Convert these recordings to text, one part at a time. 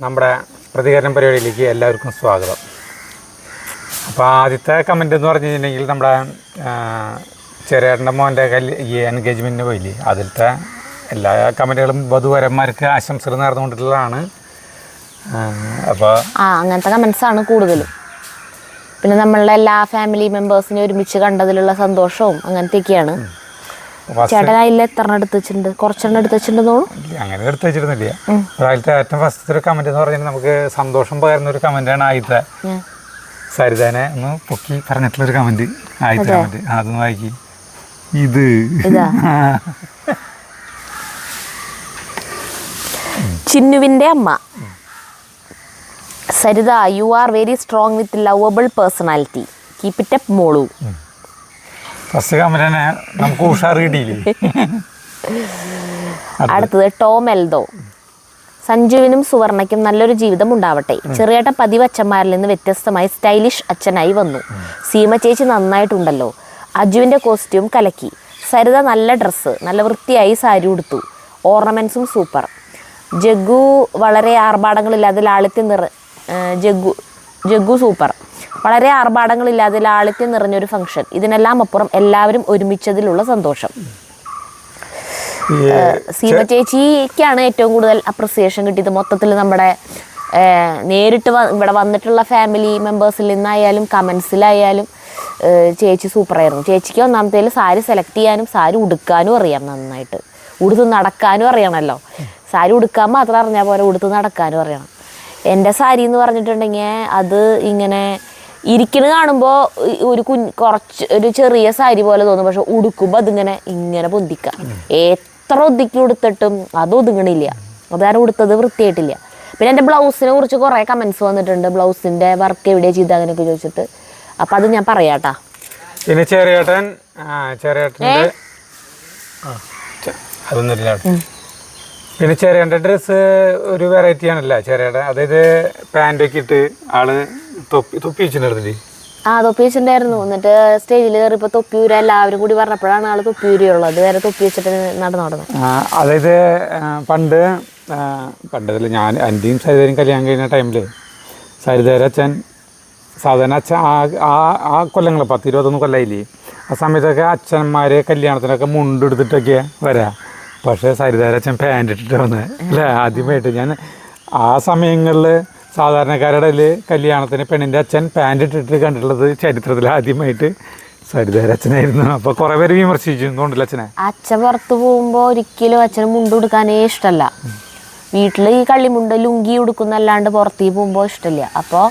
നമ്മുടെ പ്രതികരണം പരിപാടിയിലേക്ക് എല്ലാവർക്കും സ്വാഗതം. അപ്പോൾ ആദ്യത്തെ കമന്റ് എന്ന് പറഞ്ഞു കഴിഞ്ഞിട്ടുണ്ടെങ്കിൽ നമ്മുടെ ചെറിയേട്ടന്റെ മോന്റെ കല്യ ഈ എൻഗേജ്മെന്റിന് പോയില്ലേ? അതിലത്തെ എല്ലാ കമന്റുകളും വധുവരന്മാർക്ക് ആശംസകൾ നേർന്നുകൊണ്ടിട്ടുള്ളതാണ്. അപ്പോൾ ആ അങ്ങനത്തെ കമൻസ് ആണ് കൂടുതലും. പിന്നെ നമ്മളുടെ എല്ലാ ഫാമിലി മെമ്പേഴ്സിനെ ഒരുമിച്ച് കണ്ടതിലുള്ള സന്തോഷവും അങ്ങനത്തെയൊക്കെയാണ്. അതിൽ എത്ര എടുത്ത് വെച്ചിട്ടുണ്ട്? കുറച്ചെണ്ണം എടുത്ത് അങ്ങനെ എടുത്ത് വെച്ചിരുന്നില്ല അതിലത്തെ ഏറ്റവും ഫസ്റ്റത്തെ ഒരു കമന്റ് എന്ന് പറഞ്ഞാൽ നമുക്ക് സന്തോഷം പകരുന്ന ഒരു കമന്റാണ് ആദ്യത്തെ. സരിതാനെ ഒന്ന് പൊക്കി പറഞ്ഞിട്ടുള്ളൊരു കമന്റ് ആദ്യത്തെ കമന്റ് അതൊന്ന് വായിക്കി. ഇത്. ചിന്നുവിന്റെ അമ്മ. Saritha you are very strong with lovable personality keep it up മോളു. ഫസ്റ്റ് കമലനെ നമുക്ക് ഉഷാർ കിട്ടിയില്ലേ? അടുത്തത് ടോം എൽദോ. സഞ്ജുവിനും സുവർണയ്ക്കും നല്ലൊരു ജീവിതം ഉണ്ടാവട്ടെ ചെറിയേട്ട പതിവ് അച്ഛന്മാരിൽ നിന്ന് വ്യത്യസ്തമായി സ്റ്റൈലിഷ് അച്ഛനായി വന്നു. സീമ ചേച്ചി നന്നായിട്ടുണ്ടല്ലോ. അജുവിന്റെ കോസ്റ്റ്യൂം കലക്കി. സരിത നല്ല ഡ്രസ്സ് നല്ല വൃത്തിയായി സാരി ഉടുത്തു. ഓർണമെന്റ്സും സൂപ്പർ. ജഗു വളരെ ആർഭാടങ്ങളില്ലാതെ ലാളിത്യം നിറ ആ, ജഗ്ഗു സൂപ്പർ. വളരെ ആർഭാടങ്ങളില്ലാതെ ലാളിത്യം നിറഞ്ഞൊരു ഫംഗ്ഷൻ ഇതിനെല്ലാം അപ്പുറം എല്ലാവരും ഒരുമിച്ചതിലുള്ള സന്തോഷം. സീമ ചേച്ചിക്കാണ് ഏറ്റവും കൂടുതൽ അപ്രിസിയേഷൻ കിട്ടിയത്. മൊത്തത്തിൽ നമ്മുടെ നേരിട്ട് ഇവിടെ വന്നിട്ടുള്ള ഫാമിലി മെമ്പേഴ്സിൽ നിന്നായാലും കമൻസിലായാലും ചേച്ചി സൂപ്പറായിരുന്നു ചേച്ചിക്ക് ഒന്നാമത്തേൽ സാരി സെലക്ട് ചെയ്യാനും സാരി ഉടുക്കാനും അറിയാം നന്നായിട്ട്. ഉടുത്ത് നടക്കാനും അറിയണമല്ലോ സാരി ഉടുക്കാൻ മാത്രം അറിഞ്ഞാൽ പോലെ ഉടുത്ത് നടക്കാനും അറിയണം. എന്റെ സാരി എന്ന് പറഞ്ഞിട്ടുണ്ടെങ്കിൽ അത് ഇങ്ങനെ ഇരിക്കണ കാണുമ്പോൾ ഒരു കുഞ്ഞ് കുറച്ച് ഒരു ചെറിയ സാരി പോലെ തോന്നും. പക്ഷെ ഉടുക്കുമ്പോൾ അതിങ്ങനെ ഇങ്ങനെ പൊന്തിക്കാം എത്ര ഒതുക്കി ഉടുത്തിട്ടും അത് ഒതുങ്ങണില്ല. അതാരും ഉടുത്തത് വൃത്തിയായിട്ടില്ല. പിന്നെ എന്റെ ബ്ലൗസിനെ കുറിച്ച് കുറേ കമൻസ് വന്നിട്ടുണ്ട്. ബ്ലൗസിന്റെ വർക്ക് എവിടെയാണ് ചെയ്ത് അങ്ങനെയൊക്കെ ചോദിച്ചിട്ട്. അപ്പം അത് ഞാൻ പറയാട്ടാ പിന്നെ ചെറിയേട്ടൻ ചെറിയേട്ടന്റെ അതൊന്നുമില്ല. പിന്നെ ചെറിയന്റെ ഡ്രസ്സ് ഒരു വെറൈറ്റി ആണല്ലോ. ചെറിയേട്ടൻ അതായത് പാന്റൊക്കെ ഇട്ട് ആൾ തൊപ്പി തൊപ്പി വെച്ചിട്ടുണ്ടായിരുന്നില്ലേ? ആ തൊപ്പി വെച്ചിട്ടുണ്ടായിരുന്നു. എന്നിട്ട് സ്റ്റേജിൽ കയറിപ്പോ തൊപ്പി ഊരാ എല്ലാവരും കൂടി പറഞ്ഞപ്പോഴാണ് ആൾ തൊപ്പി ഊരിയുള്ളത് അതുവരെ തൊപ്പി വെച്ചിട്ട് നടന്നു നടന്നു. അതായത് പണ്ട് പണ്ടതിൽ ഞാൻ എന്റെയും സരിതയും കല്യാണം കഴിഞ്ഞ ടൈമിൽ സരിതയുടെ അച്ഛൻ സാധാരണ അച്ഛൻ ആ ആ കൊല്ലങ്ങൾ പത്ത് ഇരുപത്തൊന്ന് കൊല്ലമായില്ലേ ആ സമയത്തൊക്കെ അച്ഛന്മാരെ കല്യാണത്തിനൊക്കെ മുണ്ടെടുത്തിട്ടൊക്കെ വരാം. പക്ഷേ സരിതയുടെ അച്ഛൻ പാന്റ് ഇട്ടിട്ട് വന്നത് അല്ലേ? ആദ്യമായിട്ട് ഞാൻ ആ സമയങ്ങളിൽ സാധാരണക്കാരുടെ കല്യാണത്തിന് പെണ്ണിന്റെ അച്ഛൻ പാന്റ് ഇട്ടിട്ട് കണ്ടിട്ടുള്ളത് ചരിത്രത്തിൽ ആദ്യമായിട്ട് സരിതയുടെ അച്ഛനായിരുന്നു അപ്പോൾ കുറേ പേര് വിമർശിച്ചു. എന്തുകൊണ്ടല്ലോ അച്ഛനെ? അച്ഛൻ പുറത്ത് പോകുമ്പോൾ ഒരിക്കലും അച്ഛന് മുണ്ട് കൊടുക്കാനേ ഇഷ്ടമല്ല വീട്ടിൽ ഈ കള്ളിമുണ്ട് ലുങ്കി ഉടുക്കുന്നല്ലാണ്ട് പുറത്തേക്ക് പോകുമ്പോൾ ഇഷ്ടമില്ല അപ്പോൾ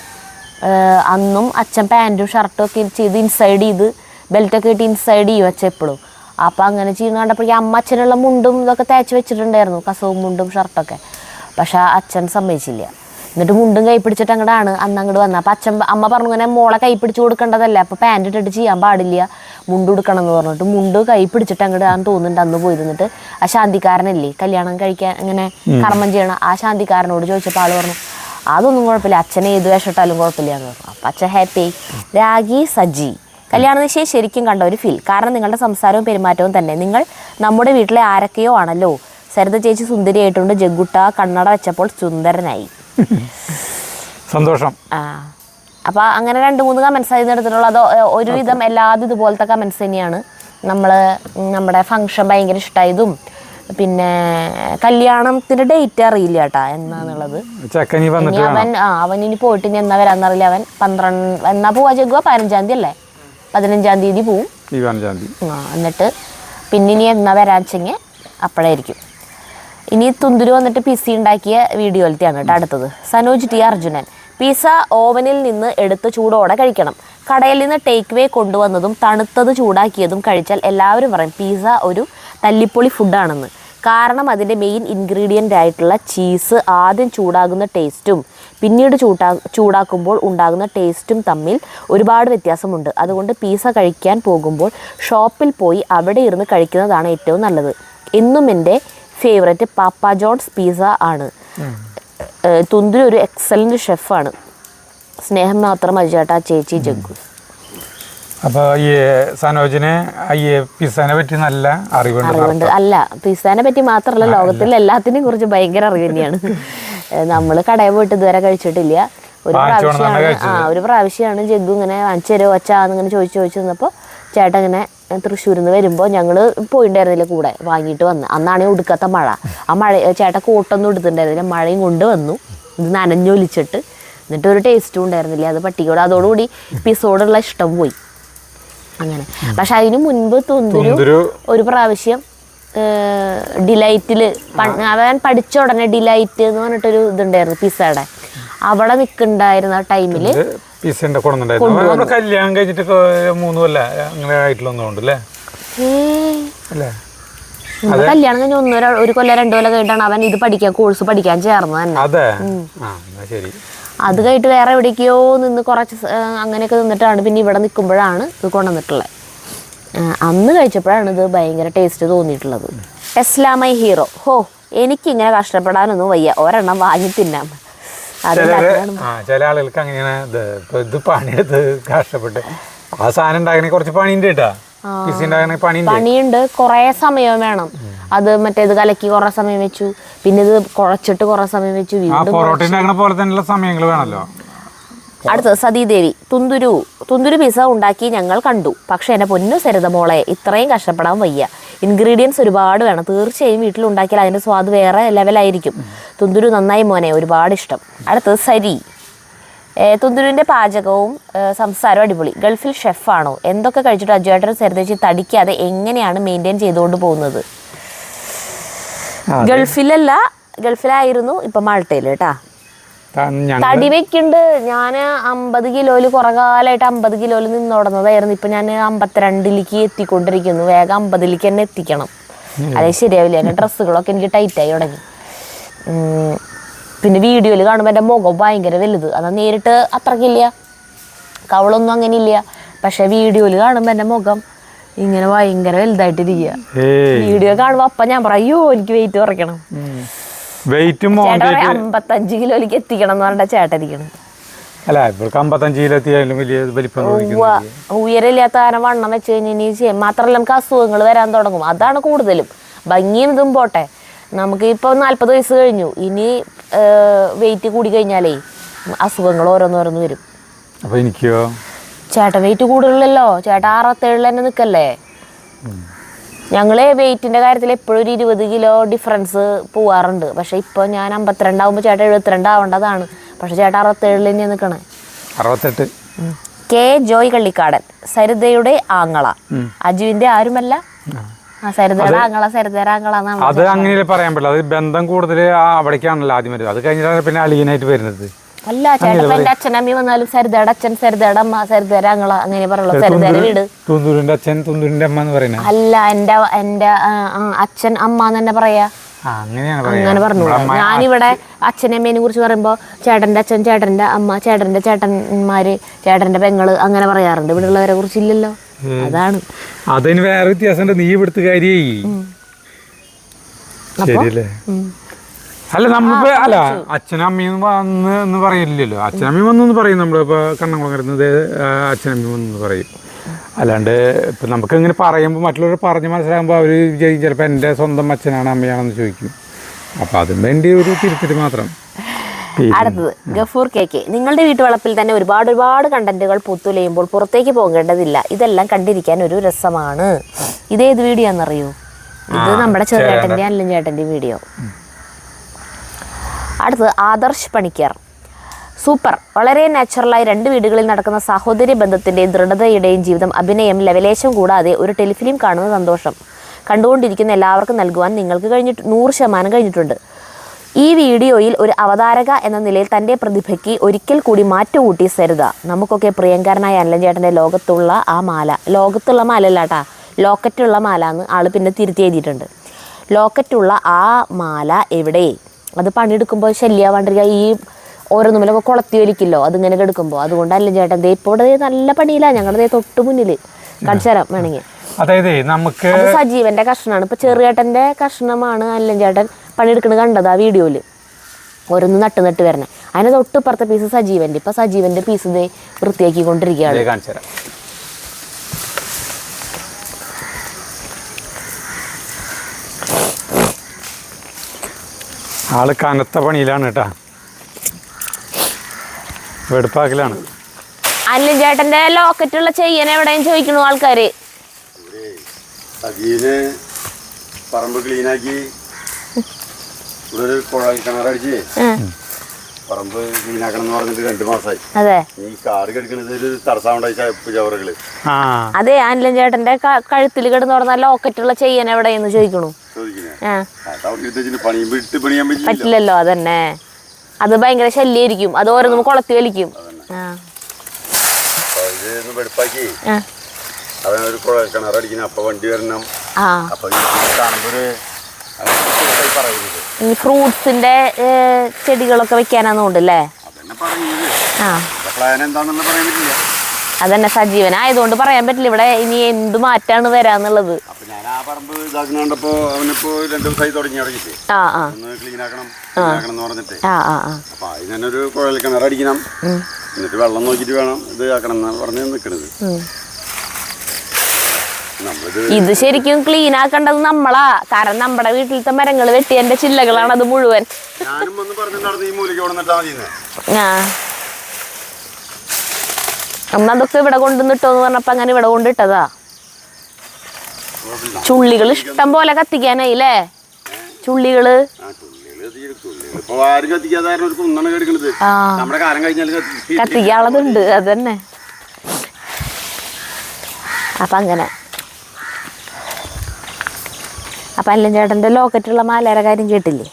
അന്നും അച്ഛൻ പാന്റും ഷർട്ടും ഒക്കെ ചെയ്ത് ഇൻസൈഡ് ചെയ്ത് ബെൽറ്റൊക്കെ ഇട്ട് ഇൻസൈഡ് ചെയ്യും അച്ഛൻ എപ്പോഴും അപ്പോൾ അങ്ങനെ ചെയ്യുന്ന കണ്ടപ്പോഴേക്കും അമ്മ അച്ഛനുള്ള മുണ്ടും ഇതൊക്കെ തേച്ച് വെച്ചിട്ടുണ്ടായിരുന്നു. കസവും മുണ്ടും ഷർട്ടൊക്കെ പക്ഷെ അച്ഛൻ സമ്മതിച്ചില്ല. എന്നിട്ട് മുണ്ടും കൈ പിടിച്ചിട്ട് അങ്ങോട്ടാണ് അന്ന് അങ്ങോട്ട് വന്നത് അപ്പം അച്ഛൻ അമ്മ പറഞ്ഞു ഇങ്ങനെ മോളെ കൈ പിടിച്ച് കൊടുക്കേണ്ടതല്ല? അപ്പോൾ പാന്റ് ഇട്ടിട്ട് ചെയ്യാൻ പാടില്ല. മുണ്ട് കൊടുക്കണം എന്ന് പറഞ്ഞിട്ട് മുണ്ട് കൈ പിടിച്ചിട്ട് അങ്ങോട്ട് ആന്ന് തോന്നുന്നുണ്ട് അന്ന് പോയി നിന്നിട്ട്. ആ ശാന്തിക്കാരനല്ലേ കല്യാണം കഴിക്കാൻ ഇങ്ങനെ കർമ്മം ചെയ്യണം ആ ശാന്തിക്കാരനോട് ചോദിച്ചപ്പോൾ ആൾ പറഞ്ഞു അതൊന്നും കുഴപ്പമില്ല. അച്ഛനെ ഏത് വേഷിട്ടാലും കുഴപ്പമില്ല എന്ന് പറഞ്ഞു. അപ്പം അച്ഛൻ ഹാപ്പി രാഗി സജി. കല്യാണ നിശ്ചയം ശരിക്കും കണ്ട ഒരു ഫീൽ കാരണം നിങ്ങളുടെ സംസാരവും പെരുമാറ്റവും തന്നെ. നിങ്ങൾ നമ്മുടെ വീട്ടിലെ ആരൊക്കെയോ ആണല്ലോ. സരിത ചേച്ചി സുന്ദരിയായിട്ടുണ്ട്. ജഗ്ഗുട്ട കണ്ണട വെച്ചപ്പോൾ സുന്ദരനായി. സന്തോഷം. ആ. അപ്പോൾ അങ്ങനെ രണ്ട് മൂന്ന് കമൻസ് ആയിരുന്നു എടുത്തിട്ടുള്ളത്. അത് ഒരുവിധം എല്ലാതും ഇതുപോലത്തെ കമൻസ് തന്നെയാണ്. നമ്മൾ നമ്മുടെ ഫംഗ്ഷൻ ഭയങ്കര ഇഷ്ടമായതും പിന്നെ കല്യാണത്തിന്റെ ഡേറ്റ് അറിയില്ല കേട്ടാ എന്നാന്നുള്ളത്. അവൻ ആ അവൻ ഇനി പോയിട്ട് ഇനി എന്നാ വരാന്നറിയില്ല. അവൻ പന്ത്രണ്ട് എന്നാ പോവാ ജഗ്ഗുവ പതിനഞ്ചാം തീയതി അല്ലേ? പതിനഞ്ചാം തീയതി പോവും. ഈ പതിനഞ്ചാം തീയതി. ആ, എന്നിട്ട് പിന്നെ ഇനി എന്നാ വരാച്ചെങ്കിൽ അപ്പോഴായിരിക്കും. ഇനി തുന്തുരു വന്നിട്ട് പിസ ഉണ്ടാക്കിയ വീഡിയോ വീഡിയോയിലത്തെയാണ് കേട്ടോ അടുത്തത്. സനോജ് ടി അർജുനൻ പിസ ഓവനിൽ നിന്ന് എടുത്ത് ചൂടോടെ കഴിക്കണം. കടയിൽ നിന്ന് ടേക്ക് വേ കൊണ്ടുവന്നതും തണുത്തത് ചൂടാക്കിയതും കഴിച്ചാൽ എല്ലാവരും പറയും പിസ ഒരു തല്ലിപ്പൊളി ഫുഡാണെന്ന് കാരണം അതിന്റെ മെയിൻ ഇൻഗ്രീഡിയന്റ് ആയിട്ടുള്ള ചീസ് ആദ്യം ചൂടാകുന്ന ടേസ്റ്റും പിന്നീട് ചൂടാ ചൂടാക്കുമ്പോൾ ഉണ്ടാകുന്ന ടേസ്റ്റും തമ്മിൽ ഒരുപാട് വ്യത്യാസമുണ്ട്. അതുകൊണ്ട് പീസ കഴിക്കാൻ പോകുമ്പോൾ ഷോപ്പിൽ പോയി അവിടെ ഇരുന്ന് കഴിക്കുന്നതാണ് ഏറ്റവും നല്ലത്. എന്നും എന്റെ ഫേവററ്റ് പാപ്പ ജോൺസ് പിസ ആണ്. തുന്തിരി ഒരു എക്സലന്റ് ഷെഫാണ് സ്നേഹം മാത്രം മതി ചേച്ചി ജഗ്ഗു. അപ്പോൾ ഈ സനോജിന് ഈ പിസാനെ പറ്റി നല്ല അറിവുണ്ട് അല്ല പിസാനെ പറ്റി മാത്രമല്ല ലോകത്തിൽ എല്ലാത്തിനെയും കുറിച്ച് ഭയങ്കര അറിവ് തന്നെയാണ്. നമ്മൾ കടയിൽ പോയിട്ട് ഇതുവരെ കഴിച്ചിട്ടില്ല. ഒരു പ്രാവശ്യമാണ് ആ ഒരു പ്രാവശ്യമാണ് ജഗ്ഗു ഇങ്ങനെ വാങ്ങിച്ചു തരുമോ അച്ഛാന്ന് ഇങ്ങനെ ചോദിച്ചു ചോദിച്ചു നിന്നപ്പോൾ ചേട്ടൻ ഇങ്ങനെ തൃശ്ശൂരിൽ നിന്ന് വരുമ്പോൾ ഞങ്ങൾ പോയിണ്ടായിരുന്നില്ല കൂടെ വാങ്ങിയിട്ട് വന്ന്. അന്നാണെങ്കിൽ ഉടുക്കത്ത മഴ. ആ മഴ ചേട്ടൻ കൂട്ടൊന്നും എടുത്തിട്ടുണ്ടായിരുന്നില്ല. മഴയും കൊണ്ട് വന്നു. ഇത് നനഞ്ഞൊലിച്ചിട്ട്. എന്നിട്ട് ഒരു ടേസ്റ്റും ഉണ്ടായിരുന്നില്ല. അത് പട്ടിക്കോട് അതോടുകൂടി പിസോടുള്ള ഇഷ്ടം പോയി. അങ്ങനെ. പക്ഷെ അതിനു മുൻപ് തുന്തുരു ഒരു പ്രാവശ്യം ഡിലൈറ്റിൽ അവൻ പഠിച്ച ഉടനെ ഡിലൈറ്റ് എന്ന് പറഞ്ഞിട്ടൊരു ഇതുണ്ടായിരുന്നു പിസയുടെ അവിടെ നിൽക്കണ്ടായിരുന്ന ടൈമിൽ പിസന്റെ കൊണ്ടുണ്ടായിരുന്നു നമ്മുടെ കല്യാണം കഴിഞ്ഞിട്ട് കൊ- മൂന്ന് കൊല്ല അങ്ങനെ അല്ലേ? കല്യാണം കഴിഞ്ഞ ഒന്നോ ഒരു കൊല്ലം രണ്ടു കൊല്ലം കഴിഞ്ഞിട്ടാണ് അവൻ ഇത് പഠിക്കാൻ കോഴ്സ് പഠിക്കാൻ ചേർന്നത് തന്നെ. അതെ. ആ എന്നാ ശരി. അത് കഴിഞ്ഞിട്ട് വേറെ എവിടേക്കോ നിന്ന് കുറച്ച് അങ്ങനെയൊക്കെ നിന്നിട്ടാണ് പിന്നെ ഇവിടെ നിൽക്കുമ്പോഴാണ് ഇത് കൊണ്ടുവന്നിട്ടുള്ളത്. അന്ന് കഴിച്ചപ്പോഴാണ് ഇത് ഭയങ്കര ടേസ്റ്റ് തോന്നിയിട്ടുള്ളത്. ടെസ്ല മൈ ഹീറോ ഹോ എനിക്കിങ്ങനെ കഷ്ടപ്പെടാനൊന്നും വയ്യ. ഒരെണ്ണം വാങ്ങി തിന്നാം. ചില ആളുകൾക്ക് അങ്ങനെയാണ് ഇത്. പണിയെടുത്ത് കഷ്ടപ്പെട്ട്. ആ സാധനം ഉണ്ടാക്കണേ കുറച്ച് പണിയുണ്ട് കേട്ടാ. പണിയുണ്ട്. കുറേ സമയം വേണം. അത് മറ്റേ ഇത് കലക്കി കുറെ സമയം വെച്ചു. പിന്നെ ഇത് കുഴച്ചിട്ട് കുറെ സമയം വെച്ചു. വീണ്ടും പൊറോട്ട ഉണ്ടാക്കുന്ന പോലെ തന്നെയുള്ള സമയങ്ങൾ വേണമല്ലോ അടുത്തത് സതീദേവി തുന്തുരു തുന്തുരു പിസ ഉണ്ടാക്കി ഞങ്ങൾ കണ്ടു. പക്ഷെ എന്റെ പൊന്നു സരിത മോളെ ഇത്രയും കഷ്ടപ്പെടാൻ വയ്യ. ഇൻഗ്രീഡിയൻസ് ഒരുപാട് വേണം. തീർച്ചയായും വീട്ടിൽ ഉണ്ടാക്കിയാൽ അതിന്റെ സ്വാദ് വേറെ ലെവലായിരിക്കും തുന്തുരു നന്നായി മോനെ ഒരുപാട് ഇഷ്ടം. അടുത്തത് സരി. തുന്തുരുവിന്റെ പാചകവും സംസാരവും അടിപൊളി. ഗൾഫിൽ ഷെഫാണോ എന്തൊക്കെ കഴിച്ചിട്ട് അജുവേട്ടൻ സരിതേച്ചി തടിക്കാതെ എങ്ങനെയാണ് മെയിന്റെയിൻ ചെയ്തുകൊണ്ട് പോകുന്നത്? ഗൾഫിലല്ല ഗൾഫിലായിരുന്നു ഇപ്പൊ മാൾട്ടയിൽ കേട്ടാ. തടിവയ്ക്കുണ്ട് തടി വെക്കുന്നുണ്ട് ഞാൻ അമ്പത് കിലോയിൽ കുറെ കാലമായിട്ട് അമ്പത് കിലോയിൽ നിന്നോടുന്നതായിരുന്നു. ഇപ്പൊ ഞാൻ അമ്പത്തിരണ്ടിലേക്ക് എത്തിക്കൊണ്ടിരിക്കുന്നു. വേഗം അമ്പതിലേക്ക് തന്നെ എത്തിക്കണം. അതെ ശരിയാവില്ല. എന്റെ ഡ്രസ്സുകളൊക്കെ എനിക്ക് ടൈറ്റായി തുടങ്ങി. പിന്നെ വീഡിയോയിൽ കാണുമ്പോൾ എന്റെ മുഖം ഭയങ്കര വലുത്. അതാ നേരിട്ട് അത്രക്കില്ല. കവളൊന്നും അങ്ങനെ ഇല്ല പക്ഷെ വീഡിയോയിൽ കാണുമ്പോൾ എന്റെ മുഖം ഇങ്ങനെ ഭയങ്കര വലുതായിട്ടിരിക്കുക വീഡിയോ കാണുമ്പോൾ അപ്പ ഞാൻ പറയും അയ്യോ എനിക്ക് വെയിറ്റ് കുറയ്ക്കണം. വെയിറ്റും അമ്പത്തഞ്ച് കിലോയിലേക്ക് എത്തിക്കണം എന്ന് പറഞ്ഞ ചേട്ടനിരിക്കണം അല്ല ഇവർക്ക് അമ്പത്തഞ്ച് കിലോ എത്തിയാലും വലിയ വലിപ്പം ഉയരമില്ലാത്ത വണ്ണം വെച്ച് കഴിഞ്ഞാൽ മാത്രല്ല മാത്രമല്ല നമുക്ക് അസുഖങ്ങൾ വരാൻ തുടങ്ങും. അതാണ് കൂടുതലും. ഭംഗിയും ഇതും പോട്ടെ. നമുക്ക് ഇപ്പോൾ നാൽപ്പത് വയസ്സ് കഴിഞ്ഞു. ഇനി വെയിറ്റ് കൂടി കഴിഞ്ഞാലേ അസുഖങ്ങൾ ഓരോന്നോരോന്ന് വരും. അപ്പൊ എനിക്കോ? ചേട്ടൻ വെയിറ്റ് കൂടുതലല്ലോ? ചേട്ടൻ അറുപത്തേഴിൽ തന്നെ നിൽക്കല്ലേ ഞങ്ങൾ വെയിറ്റിന്റെ കാര്യത്തിൽ എപ്പോഴും ഒരു ഇരുപത് കിലോ ഡിഫറൻസ് പോവാറുണ്ട്. പക്ഷെ ഇപ്പോൾ ഞാൻ അമ്പത്തിരണ്ടാവുമ്പോൾ ചേട്ടൻ എഴുപത്തിരണ്ട് ആവേണ്ടതാണ്. പക്ഷെ ചേട്ടൻ അറുപത്തേഴിൽ നിൽക്കണേ അറുപത്തെട്ട്. കെ ജോയ് കള്ളിക്കാടൻ സരിതയുടെ ആങ്ങള. അജുവിന്റെ ആരുമല്ല? അത് അങ്ങനെ പറയാൻ പറ്റില്ല അത് ബന്ധം കൂടുതൽ അവിടേക്കാണല്ലോ ആദ്യം വരുന്നത്. അത് കഴിഞ്ഞിട്ടാണ് പിന്നെ അളിയനായിട്ട് വരുന്നത്. അല്ല ചേട്ടൻ എന്റെ അച്ഛനമ്മി വന്നാലും സരിതയുടെ അച്ഛൻ സരിതയുടെ അമ്മ സരിതയുടെ അങ്ങള അങ്ങനെ പറയുള്ളൂ സരിതയുടെ വീട്. തുന്തൂരിന്റെ അച്ഛൻ തുന്തൂരിന്റെ അമ്മ എന്ന് പറയുന്നത്. അല്ല എന്റെ എന്റെ അച്ഛൻ അമ്മ എന്ന് തന്നെ പറയാ. അങ്ങനെ പറഞ്ഞു ഞാനിവിടെ അച്ഛനെ അമ്മേനെ കുറിച്ച് പറയുമ്പോൾ ചേട്ടന്റെ അച്ഛൻ ചേട്ടന്റെ അമ്മ ചേട്ടന്റെ ചേട്ടന്മാര് ചേട്ടന്റെ പെങ്ങൾ അങ്ങനെ പറയാറുണ്ട്. ഇവിടെ ഉള്ളവരെ കുറിച്ച് ഇല്ലല്ലോ അതാണ്. അതിന് വേറെ വ്യത്യാസമുണ്ട്. നീ ഇവിടുത്തെ കാര്യേ. ശരിയല്ലേ? അല്ല നമ്മളിപ്പോ അല്ല അച്ഛനും അമ്മയും വന്ന് എന്ന് പറയില്ലല്ലോ. അച്ഛനമ്മയും വന്നു പറയും നമ്മളിപ്പോ കണ്ണംകുളം കരുന്നത് അച്ഛനമ്മയും വന്നു പറയും. അല്ലാണ്ട് ഇപ്പൊ നമുക്ക് ഇങ്ങനെ പറയുമ്പോൾ മറ്റുള്ളവർ പറഞ്ഞ് മനസ്സിലാകുമ്പോൾ അവർ വിചാരിക്കും ചിലപ്പോൾ എന്റെ സ്വന്തം അച്ഛനാണ് അമ്മയാണെന്ന് ചോദിക്കും. അപ്പം അതിന് വേണ്ടി ഒരു തിരുത്തിട്ട് മാത്രം. അടുത്തത് ഗഫൂർ കെ കെ നിങ്ങളുടെ വീട്ടുവളപ്പിൽ തന്നെ ഒരുപാട് ഒരുപാട് കണ്ടന്റുകൾ പുത്തുലയുമ്പോൾ പുറത്തേക്ക് പോകേണ്ടതില്ല. ഇതെല്ലാം കണ്ടിരിക്കാൻ ഒരു രസമാണ്. ഇതേത് വീഡിയോ ആണെന്നറിയോ ഇത് നമ്മുടെ ചെറുചേട്ടന്റെ അല്ലൻ ചേട്ടന്റെ വീഡിയോ. അടുത്തത് ആദർശ് പണിക്കർ. സൂപ്പർ. വളരെ നാച്ചുറലായി രണ്ട് വീടുകളിൽ നടക്കുന്ന സാഹോദര്യ ബന്ധത്തിന്റെയും ദൃഢതയുടെയും ജീവിതം അഭിനയം ലവലേശം കൂടാതെ ഒരു ടെലിഫിലിം കാണുന്ന സന്തോഷം. കണ്ടുകൊണ്ടിരിക്കുന്ന എല്ലാവർക്കും നൽകുവാൻ നിങ്ങൾക്ക് കഴിഞ്ഞിട്ട് നൂറ് ശതമാനം കഴിഞ്ഞിട്ടുണ്ട്. ഈ വീഡിയോയിൽ ഒരു അവതാരക എന്ന നിലയിൽ തന്റെ പ്രതിഭയ്ക്ക് ഒരിക്കൽ കൂടി മാറ്റുകൂട്ടി സരിത. നമുക്കൊക്കെ പ്രിയങ്കരനായ അല്ലൻ ചേട്ടന്റെ ലോകത്തുള്ള ആ മാല. ലോകത്തുള്ള മാല അല്ലാട്ടാ ലോക്കറ്റുള്ള മാല എന്ന് ആൾ പിന്നെ തിരുത്തി എഴുതിയിട്ടുണ്ട്. ലോക്കറ്റുള്ള ആ മാല എവിടെ അത് പണിയെടുക്കുമ്പോൾ ശല്യാവാണ്ടിരിക്കുക ഈ ഓരോന്നുമിലൊക്കെ കുളത്തി വലിക്കില്ലോ അതിങ്ങനെ എടുക്കുമ്പോൾ അതുകൊണ്ടല്ല ചേട്ടൻ ദേ ഇപ്പോൾ നല്ല പണിയില്ല ഞങ്ങളുടെ തൊട്ട് മുന്നിൽ കാണിച്ചു തരാം വേണമെങ്കിൽ. അതായത് നമുക്ക് സജീവന്റെ കഷ്ണമാണ് ഇപ്പൊ ചെറിയേട്ടന്റെ കഷ്ണമാണ് അല്ലൻ ചേട്ടൻ പണിയെടുക്കണത് കണ്ടത് ആ വീഡിയോയിൽ. ഓരോന്ന് നട്ട് നട്ട് വരണേ. അതിന് തൊട്ട് ഇപ്പുറത്തെ പീസ് സജീവന്റെ. ഇപ്പൊ സജീവന്റെ പീസ് വൃത്തിയാക്കി വൃത്തിയാക്കിക്കൊണ്ടിരിക്കുകയാണ്. ആൾ കനത്ത പണിയിലാണ് കേട്ടാ. വെടുപ്പാക്കലാണ്. അനിലും ചേട്ടന്റെ ലോക്കറ്റുള്ള ചെയ്യാൻ എവിടെയും ചോദിക്കണു ആൾക്കാര്? പറമ്പ് ക്ലീനാക്കി. ഇവിടെ ഒരു കുഴൽ കിണറടിച്ച് ഉം. പറമ്പ് ക്ലീനാക്കണം എന്ന് പറഞ്ഞിട്ട് രണ്ട് മാസമായി അതെ. ഈ കാട് ഒരു തടസ്സമുണ്ടായി അതെ അനിലും ചേട്ടന്റെ കഴുത്തിൽ കിടന്ന് പറഞ്ഞ ലോക്കറ്റുള്ള ചെയ്യാൻ എവിടെയെന്ന് ചോദിക്കണു? പറ്റില്ലല്ലോ അതന്നെ. അത് ഭയങ്കര ശല്യായിരിക്കും. അത് ഓരോന്നും കുളത്തി വലിക്കും. അവനൊരു കിണറടിക്കണം അപ്പൊ വണ്ടി വരണം. അപ്പൊ കാണുമ്പോ ഈ ഫ്രൂട്ട്സിന്റെ ചെടികളൊക്കെ വെക്കാനാന്നുണ്ടല്ലേ ആ. പ്ലാൻ എന്താന്നുള്ള പറയാൻ പറ്റില്ല. അതന്നെ സജീവനായതുകൊണ്ട് പറയാൻ പറ്റില്ല. ഇവിടെ ഇനി എന്ത് മാറ്റാണ് വരാന്നുള്ളത്. എന്നിട്ട് വെള്ളം നോക്കിയിട്ട് വേണം ഇത് ആക്കണം എന്നാണ് പറഞ്ഞ് ഉം. ഇത് ശരിക്കും ക്ലീൻ ആക്കേണ്ടത് നമ്മളാ. കാരണം നമ്മുടെ വീട്ടിലത്തെ മരങ്ങൾ വെട്ടിയ ചില്ലകളാണ് അത് മുഴുവൻ. ഞാനും ഒന്ന് പറഞ്ഞു നടന്ന് ഈ മൂലിക കൊണ്ടിട്ടാ മതിയെന്ന് ആ അമ്മ അതൊക്കെ ഇവിടെ കൊണ്ടുവന്നിട്ടോ എന്ന് പറഞ്ഞപ്പോ അങ്ങനെ ഇവിടെ കൊണ്ടിട്ടതാ. ചുള്ളികൾ ഇഷ്ടം പോലെ കത്തിക്കാനായില്ലേ? ചുള്ളികൾ. കത്തിക്കാളതുണ്ട് അത് തന്നെ അപ്പൊ അങ്ങനെ. അപ്പൊ അല്ലൻ ചേട്ടന്റെ ലോക്കറ്റുള്ള മാലയുടെ കാര്യം കേട്ടില്ലേ?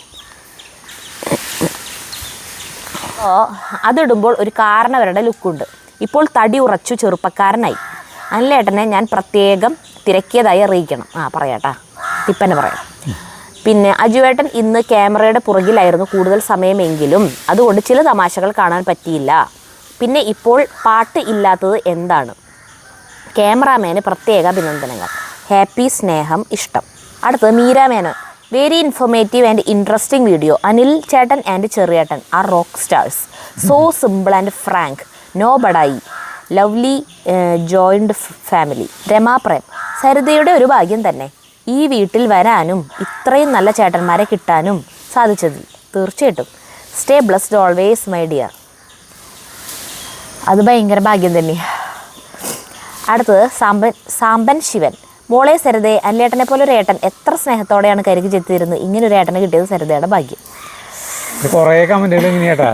അപ്പോൾ അതിടുമ്പോൾ ഒരു കാരണവരുടെ ലുക്കുണ്ട്. ഇപ്പോൾ തടി ഉറച്ചു ചെറുപ്പക്കാരനായി. അല്ലേട്ടനെ ഞാൻ പ്രത്യേകം തിരക്കിയതായി അറിയിക്കണം. ആ പറയാട്ടാ. തിപ്പനെ പറയാം. പിന്നെ അജുവേട്ടൻ ഇന്ന് ക്യാമറയുടെ പുറകിലായിരുന്നു കൂടുതൽ സമയമെങ്കിലും. അതുകൊണ്ട് ചില തമാശകൾ കാണാൻ പറ്റിയില്ല. പിന്നെ ഇപ്പോൾ പാട്ട് ഇല്ലാത്തത് എന്താണ്? ക്യാമറാമാന് പ്രത്യേക അഭിനന്ദനങ്ങൾ. ഹാപ്പി സ്നേഹം ഇഷ്ടം. അടുത്തത് മീരാമേന് very informative and interesting video Anil ചേട്ടൻ and ചെറിയേട്ടൻ are rock stars so simple and frank no Badai lovely joined family. Ramaprem സരിതയുടെ ഒരു ഭാഗ്യം തന്നെ. ഈ വീട്ടിൽ വരാനും ഇത്രയും നല്ല ചേട്ടന്മാരെ കിട്ടാനും സാധിച്ചതിൽ തീർച്ചയായിട്ടും. Stay blessed always my dear അത് ഭയങ്കര ഭാഗ്യം തന്നെ. അടുത്തത് സാമ്പൻ സാമ്പൻ ശിവൻ. മോളെ സരിതയെ അല്ലേട്ടനെ പോലെ ഒരു ഏട്ടൻ എത്ര സ്നേഹത്തോടെയാണ് കരുകി ചെത്തിയിരുന്നത്? ഇങ്ങനൊരു ഒരു ഏട്ടനെ കിട്ടിയത് സരിതയുടെ ഭാഗ്യം. കുറേ കമന്റുകൾ ഇങ്ങനെയാട്ടാ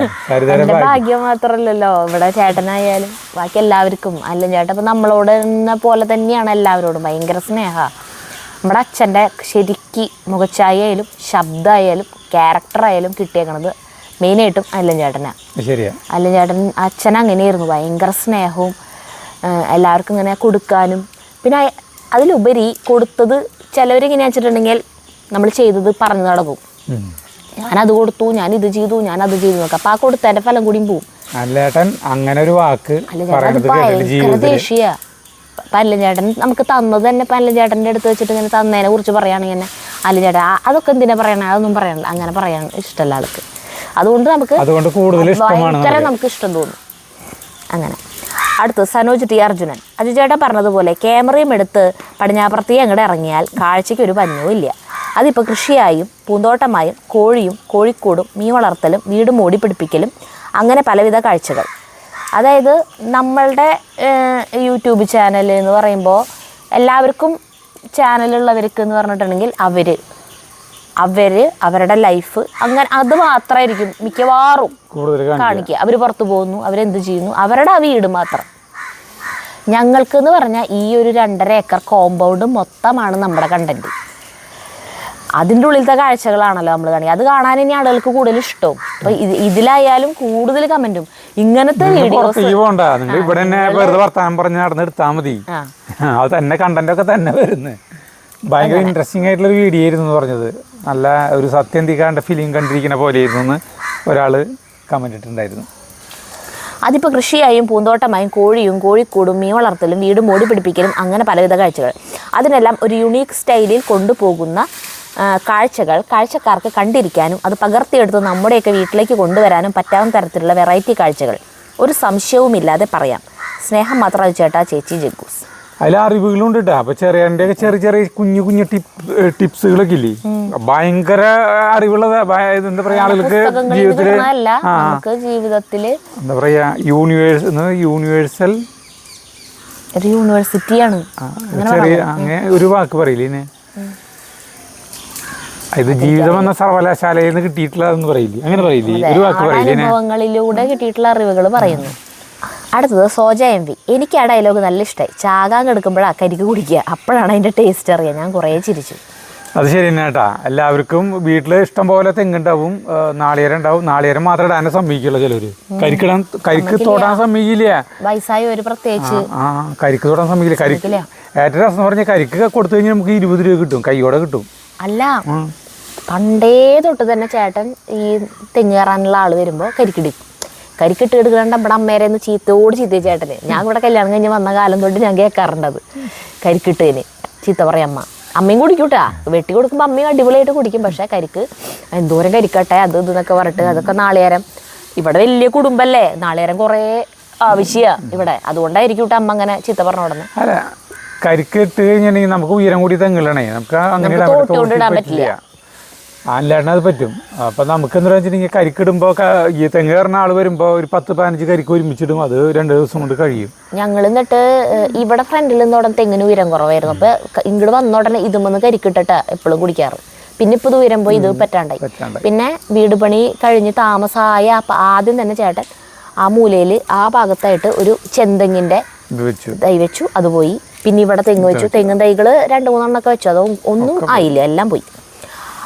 ഭാഗ്യം മാത്രല്ലോ മാത്രമല്ലല്ലോ. ഇവിടെ ചേട്ടനായാലും ബാക്കി എല്ലാവർക്കും അല്ല ചേട്ടൻ ഇപ്പൊ നമ്മളോട് എന്ന പോലെ തന്നെയാണ് എല്ലാവരോടും. ഭയങ്കര സ്നേഹ. നമ്മുടെ അച്ഛന്റെ ശരിക്ക് മുഖച്ചായാലും ശബ്ദമായാലും ക്യാരക്ടറായാലും കിട്ടിയേക്കണത് മെയിനായിട്ടും അല്ലൻ ചേട്ടനാണ് ശരിയാ. അല്ല ചേട്ടൻ അച്ഛൻ അങ്ങനെയായിരുന്നു. ഭയങ്കര സ്നേഹവും എല്ലാവർക്കും ഇങ്ങനെ കൊടുക്കാനും. പിന്നെ അതിലുപരി കൊടുത്തത് ചിലവരെങ്ങനെയാ വെച്ചിട്ടുണ്ടെങ്കിൽ നമ്മൾ ചെയ്തത് പറഞ്ഞു നടക്കും. ഞാനത് കൊടുത്തു ഞാനിത് ഇത് ചെയ്തു ഞാനത് ചെയ്തു നോക്കാം അപ്പം ആ കൊടുത്തതിന്റെ ഫലം കൂടിയും പോവും. അല്ലേട്ടൻ അങ്ങനെ ഒരു വാക്ക് ഭയങ്കര ദേഷ്യ. പല്ലൻ ചേട്ടൻ നമുക്ക് തന്നത് തന്നെ പല്ലൻ ചേട്ടന്റെ അടുത്ത് വെച്ചിട്ട് ഇങ്ങനെ തന്നതിനെ കുറിച്ച് പറയുകയാണെങ്കിൽ തന്നെ അല്ല ചേട്ടാ അതൊക്കെ എന്തിനാ പറയണേ? അതൊന്നും പറയണ്ട. അങ്ങനെ പറയാൻ ഇഷ്ടമല്ല ആൾക്ക്. അതുകൊണ്ട് നമുക്ക് അതുകൊണ്ട് കൂടുതൽ ഇഷ്ടമാണ് ഭയങ്കര നമുക്ക് ഇഷ്ടം തോന്നും. അങ്ങനെ. അടുത്ത് സനോജ് ടി അർജുനൻ. അജു ചേട്ടൻ പറഞ്ഞതുപോലെ ക്യാമറയും എടുത്ത് പടിഞ്ഞാപ്പുറത്തേ അങ്ങോട്ട് ഇറങ്ങിയാൽ കാഴ്ചയ്ക്ക് ഒരു പഞ്ഞവും ഇല്ല അതിപ്പോൾ കൃഷിയായും പൂന്തോട്ടമായും കോഴിയും കോഴിക്കൂടും മീൻ വളർത്തലും വീട് മൂടി പിടിപ്പിക്കലും അങ്ങനെ പലവിധ കാഴ്ചകൾ. അതായത് നമ്മളുടെ യൂട്യൂബ് ചാനൽ എന്ന് പറയുമ്പോൾ എല്ലാവർക്കും ചാനലുള്ളവർക്ക് എന്ന് പറഞ്ഞിട്ടുണ്ടെങ്കിൽ അവർ അവർ അവരുടെ ലൈഫ് അങ്ങനെ അത് മാത്രമായിരിക്കും മിക്കവാറും കാണിക്കുക. അവർ പുറത്തു പോകുന്നു അവരെന്ത് ചെയ്യുന്നു? അവരുടെ ആ വീട് മാത്രം. ഞങ്ങൾക്ക് എന്ന് പറഞ്ഞാൽ ഈ ഒരു രണ്ടര ഏക്കർ കോമ്പൗണ്ട് മൊത്തമാണ് നമ്മുടെ കണ്ടന്റ് അതിന്റെ ഉള്ളിലത്തെ കാഴ്ചകളാണല്ലോ നമ്മൾ കാണുക. അത് കാണാൻ ഇനി ആളുകൾക്ക് കൂടുതൽ ഇഷ്ടവും. അപ്പൊ ഇത് ഇതിലായാലും കൂടുതൽ കമന്റും ഇങ്ങനത്തെ വീഡിയോസ് ഇവിടെ തന്നെ വെറുതെ വർത്താനം പറഞ്ഞ് നടന്ന് എടുത്താൽ മതി. അത് തന്നെ കണ്ടന്റ് ഒക്കെ തന്നെ വരുന്നത് ഭയങ്കര ഇൻട്രസ്റ്റിംഗ് ആയിട്ടുള്ള ഒരു വീഡിയോ ആയിരുന്നു എന്ന് പറഞ്ഞത്. നല്ല ഒരു സത്യം തീക്കാണ്ട ഫിലിം കണ്ടിരിക്കുന്ന പോലെ എന്ന് ഒരാൾ കമന്റ് ഇട്ടിട്ടുണ്ടായിരുന്നു. അതിപ്പോൾ കൃഷിയായും പൂന്തോട്ടമായും കോഴിയും കോഴിക്കൂടും മീൻ വളർത്തലും വീടും മൂടി പിടിപ്പിക്കലും അങ്ങനെ പലവിധ കാഴ്ചകൾ. അതിനെല്ലാം ഒരു യുണീക്ക് സ്റ്റൈലിൽ കൊണ്ടുപോകുന്ന കാഴ്ചകൾ കാഴ്ചക്കാർക്ക് കണ്ടിരിക്കാനും അത് പകർത്തിയെടുത്ത് നമ്മുടെയൊക്കെ വീട്ടിലേക്ക് കൊണ്ടുവരാനും പറ്റാവുന്ന തരത്തിലുള്ള വെറൈറ്റി കാഴ്ചകൾ. ഒരു സംശയവുമില്ലാതെ പറയാം. സ്നേഹം മാത്രം ചേട്ടാ ചേച്ചി ജഗ്ഗൂസ്. അതിൽ അറിവുകളുണ്ട് കേട്ടോ അപ്പൊ ചെറിയ ചെറിയ ചെറിയ കുഞ്ഞു കുഞ്ഞു ടിപ്പ് ടിപ്സുകളൊക്കെ ഇല്ലേ? ഭയങ്കര അറിവുള്ള എന്താ പറയാ ആളുകൾക്ക് ജീവിതത്തിൽ ജീവിതത്തിൽ എന്താ പറയാ യൂണിവേഴ്സ് യൂണിവേഴ്സൽ ഒരു യൂണിവേഴ്സിറ്റിയാണ് ചെറിയ അങ്ങനെ ഒരു വാക്ക് പറയില്ലേ ഇത് ജീവിതം എന്ന സർവകലാശാലയിൽ നിന്ന് കിട്ടിയിട്ടുള്ളതെന്ന് പറയില്ലേ? അങ്ങനെ പറയില്ലേ? ഒരു വാക്ക് പറയില്ലേ? അനുഭവങ്ങളിലൂടെ കിട്ടിയിട്ടുള്ള അറിവുകൾ പറയുന്നു. അടുത്തത് സോജ എം വി. എനിക്ക് ആ ഡയലോഗ് നല്ല ഇഷ്ടമായി ചാകാൻ കിടക്കുമ്പോഴാണ് കരിക്ക് കുടിക്കുക. അപ്പോഴാണ് അതിന്റെ ടേസ്റ്റ് അറിയുക ഞാൻ കുറേ ചിരിച്ചു. അത് ശരി തന്നെ കേട്ടാ. എല്ലാവർക്കും വീട്ടിൽ ഇഷ്ടം പോലെ തെങ്ങുണ്ടാവും. നാളികേരം ഉണ്ടാവും. നാളികേരം മാത്രമേ ഇടാനെ സമ്മതിക്കുള്ളൂ ചിലര്. കരിക്കിടാൻ കരിക്ക് തൊടാൻ സമ്മതിക്കില്ല. വയസ്സായ ഒരു പ്രത്യേകിച്ച്. ആ കരിക്ക് തൊടാൻ സമ്മതിക്കില്ല. കരിക്കില്ല ഏറ്റവും രസം പറഞ്ഞ പറഞ്ഞാൽ കരിക്ക് കൊടുത്തു കഴിഞ്ഞാൽ നമുക്ക് ഇരുപത് രൂപ കിട്ടും. കൈയോടെ കിട്ടും. അല്ല. പണ്ടേ തൊട്ട് തന്നെ ചേട്ടൻ ഈ തെങ്ങ് കയറാനുള്ള ആൾ വരുമ്പോൾ കരിക്കിടും. കരിക്കിട്ട് എടുക്കണ്ട ഇവിടെ അമ്മേരെ ഒന്ന് ചീത്തയോട് ചീത്ത ചേട്ടന്. ഞാൻ ഇവിടെ കല്യാണം കഴിഞ്ഞ് വന്ന കാലം തൊട്ട് ഞാൻ കേൾക്കാറുണ്ടത് കരിക്കിട്ടതിന് ചീത്ത പറയാം അമ്മ. അമ്മയും കുടിക്കൂട്ടാ. വെട്ടി കൊടുക്കുമ്പോൾ അമ്മയും അടിപൊളിയായിട്ട് കുടിക്കും. പക്ഷേ കരിക്ക് എന്തോരം കരിക്കട്ടെ അത് ഇതെന്നൊക്കെ പറഞ്ഞിട്ട് അതൊക്കെ നാളികേരം. ഇവിടെ വലിയ കുടുംബല്ലേ. നാളികേരം കുറേ ആവശ്യമാണ് ഇവിടെ. അതുകൊണ്ടായിരിക്കും കേട്ടോ അമ്മ അങ്ങനെ ചീത്ത പറഞ്ഞു ഉടനെ. കരിക്കിട്ട് കരിക്ക് ഇട്ട് കഴിഞ്ഞിട്ടുണ്ടെങ്കിൽ നമുക്ക് ഉയരം കൂടി തെങ്ങിലാണേ നമുക്ക് അങ്ങനെ ഇടാൻ പറ്റില്ല. അല്ലാണ്ട് പറ്റും. അപ്പൊ നമുക്ക് എന്താ വെച്ചിട്ടുണ്ടെങ്കിൽ കരിക്കിടുമ്പോ ക- ഈ തെങ്ങ് കയറുന്ന ആൾ വരുമ്പോൾ ഒരു പത്ത് പതിനഞ്ച് കരിക്ക് ഒരുമിച്ചിടും. അത് രണ്ട് ദിവസം കൊണ്ട് കഴിയും. ഞങ്ങൾ എന്നിട്ട് ഇവിടെ ഫ്രണ്ടിൽ നിന്നോടൻ തെങ്ങിന് ഉയരം കുറവായിരുന്നു. അപ്പൊ വന്ന ഇങ്ങോട്ട് വന്നോടനെ ഇതുമെന്ന് കരിക്കിട്ടാ എപ്പോഴും കുടിക്കാറ്. പിന്നെ ഇപ്പൊ ദൂരം പോയി ഇത് പറ്റാണ്ടായി. പിന്നെ വീട് പണി കഴിഞ്ഞ് താമസമായ അപ്പ- ആദ്യം തന്നെ ചേട്ടൻ ആ മൂലയിൽ ആ ഭാഗത്തായിട്ട് ഒരു ചെന്തെങ്ങിന്റെ തൈ വെച്ചു. അത് പോയി. പിന്നെ ഇവിടെ തെങ്ങ് വെച്ചു. തെങ്ങും തൈകൾ രണ്ട് മൂന്നെണ്ണൊക്കെ വെച്ചു. അത് ഒന്നും ആയില്ല. എല്ലാം പോയി.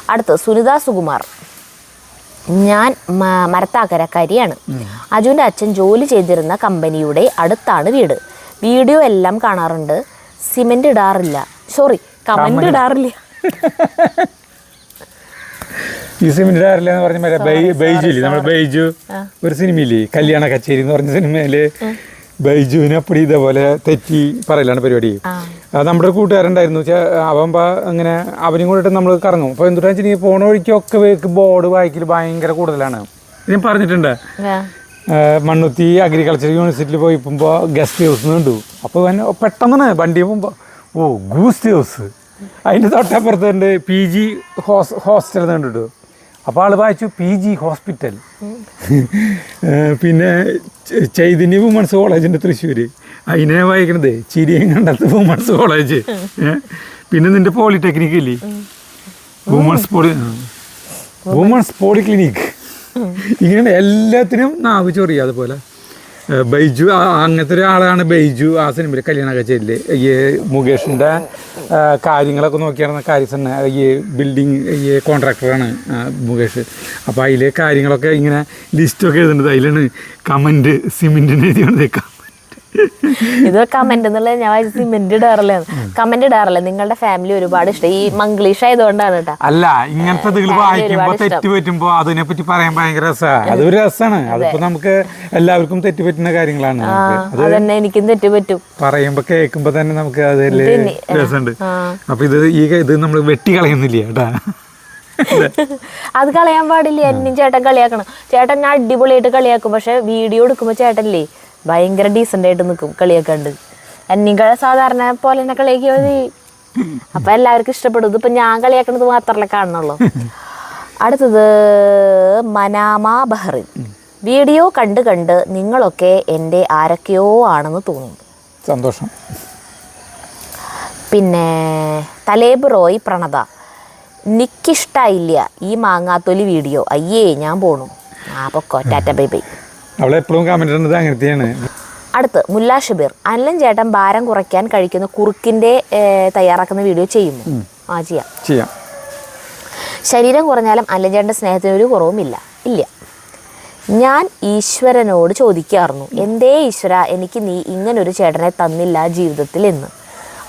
അടുത്ത് സുനിത സുകുമാർ. ഞാൻ മരത്താക്കരക്കാരിയാണ്. അജുവിന്റെ അച്ഛൻ ജോലി ചെയ്തിരുന്ന കമ്പനിയുടെ അടുത്താണ് വീട്. വീഡിയോ എല്ലാം കാണാറുണ്ട്. സിമെന്റ് ഇടാറില്ല. സോറി കമന്റ് ഇടാറില്ല. ഈ ഇടാറില്ല എന്ന് പറഞ്ഞ മറ്റേ ബൈ- ബൈജു ഇല്ലേ നമ്മുടെ ബൈജു ഒരു സിനിമയില്ലേ? കല്യാണ കച്ചേരി എന്ന് പറഞ്ഞ സിനിമയിൽ ബൈജുവിനെ അപ്പടി ഇതേപോലെ തെറ്റി പറയലാണ് പരിപാടി. നമ്മുടെ കൂട്ടുകാരുണ്ടായിരുന്നു അവൻ പ- അങ്ങനെ അവനും കൂടിയിട്ട് നമ്മൾ കറങ്ങും. അപ്പോൾ എന്തുകൊണ്ടാ വെച്ചിട്ടുണ്ടെങ്കിൽ പോണ വഴിക്കൊക്കെ ബോർഡ് വായിക്കൽ ഭയങ്കര കൂടുതലാണ്. ഞാൻ പറഞ്ഞിട്ടുണ്ട്. മണ്ണുത്തി അഗ്രികൾച്ചർ യൂണിവേഴ്സിറ്റിയിൽ പോയി പോയപ്പോൾ ഗസ്റ്റ് ഹൗസ് കണ്ടു. അപ്പോൾ അവൻ പെട്ടെന്നാണ് വണ്ടി പോകുമ്പോൾ ഓ ഗൂസ്റ്റ് ഹൗസ് അതിന്റെ തൊട്ടപ്പുറത്ത് പി ജി ഹോസ് ഹോസ്റ്റൽ കണ്ടിട്ടു. അപ്പോൾ ആൾ വായിച്ചു പി ജി ഹോസ്പിറ്റൽ. പിന്നെ ചൈതന്യ വുമൺസ് കോളേജിന്റെ തൃശ്ശൂർ അതിനെ വായിക്കണത് ചിരിയും കണ്ടത്ത് വുമൺസ് കോളേജ്. പിന്നെ നിന്റെ പോളിടെക്നിക്ക് ഇല്ലേ? Women's poly women's polyclinic. ഇങ്ങനെ എല്ലാത്തിനും നാവ് ചൊറിയാതെ പോലെ ബൈജു അങ്ങനത്തെ ഒരാളാണ് ബൈജു ആ സിനിമയിൽ കല്യാണ കച്ചേരിയിൽ ഈ മുകേഷിന്റെ കാര്യങ്ങളൊക്കെ നോക്കിയാണ് തന്നെ. ഈ ബിൽഡിങ് ഈ കോൺട്രാക്ടറാണ് മുകേഷ്. അപ്പോൾ അതിലെ കാര്യങ്ങളൊക്കെ ഇങ്ങനെ ലിസ്റ്റൊക്കെ എഴുതുന്നത് അതിലാണ് കമന്റ് സിമെന്റിന് എഴുതിയാണ് ഇത് കമന്റ് എന്നുള്ളത് ഞാൻ സിമെന്റ് ഇടാറില്ല കമന്റ് ഇടാറില്ല? നിങ്ങളുടെ ഫാമിലി ഒരുപാട് ഇഷ്ടം. ഈ മംഗ്ലീഷ് ആയതുകൊണ്ടാണ് കേട്ടോ. അല്ല ഇങ്ങനത്തെ വായിക്കുമ്പോ തെറ്റ് പറ്റുമ്പോൾ അതിനെ പറ്റി പറയാൻ ഭയങ്കര രസമാണ് അതൊരു രസമാണ് അതിപ്പോ നമുക്ക് എല്ലാവർക്കും തെറ്റ് പറ്റുന്ന കാര്യങ്ങളാണ് അത് അതന്നെ എനിക്കും തെറ്റ് പറ്റും. പറയുമ്പോ കേൾക്കുമ്പോ തന്നെ നമുക്ക് അത് രസമുണ്ട്. അപ്പൊ ഇത് ഈ ഇത് നമ്മൾ വെട്ടി കളയുന്നില്ല കേട്ടാ അത് കളയാൻ പാടില്ല. എന്നും ചേട്ടൻ കളിയാക്കണം. ചേട്ടൻ ഞാൻ അടിപൊളിയായിട്ട് കളിയാക്കും. പക്ഷെ വീഡിയോ എടുക്കുമ്പോൾ ചേട്ടനില്ലേ ഭയങ്കര ഡീസന്റ് ആയിട്ട് നിൽക്കും കളിയൊക്കെ ഉണ്ട് അന്നികളെ സാധാരണ പോലെ തന്നെ കളിയാക്കി മതി അപ്പൊ എല്ലാവർക്കും ഇഷ്ടപ്പെടും. ഇതിപ്പോ ഞാൻ കളിയാക്കണത് മാത്രമല്ല കാണുന്നുള്ളൂ. അടുത്തത് മനാമ ബഹ്റിൻ. വീഡിയോ കണ്ട് കണ്ട് നിങ്ങളൊക്കെ എന്റെ ആരൊക്കെയോ ആണെന്ന് തോന്നുന്നു. സന്തോഷം. പിന്നെ തലേബ് റോയ് പ്രണത. നിക്കിഷ്ടായില്ല ഈ മാങ്ങാത്തൊലി വീഡിയോ. അയ്യേ ഞാൻ പോണു. ആ പൊക്കോ. Tata bye bye. അവളെ എപ്പോഴും കമന്റ് ഇടുന്നത് അങ്ങനത്തെയാണ്. അടുത്ത് മുല്ല ഷബീർ അനിലൻ ചേട്ടൻ ഭാരം കുറയ്ക്കാൻ കഴിക്കുന്ന കുറുക്കിന്റെ തയ്യാറാക്കുന്ന വീഡിയോ ചെയ്യുമോ ആ ചെയ്യാം. ചെയ്യാം. ശരീരം കുറഞ്ഞാലും അനിലൻ ചേട്ടന്റെ സ്നേഹത്തിന് ഒരു കുറവുമില്ല. ഇല്ല. ഞാൻ ഈശ്വരനോട് ചോദിക്കാറുന്നു എന്തേ ഈശ്വര എനിക്ക് നീ ഇങ്ങനൊരു ചേട്ടനെ തന്നില്ല ജീവിതത്തിൽ എന്ന്.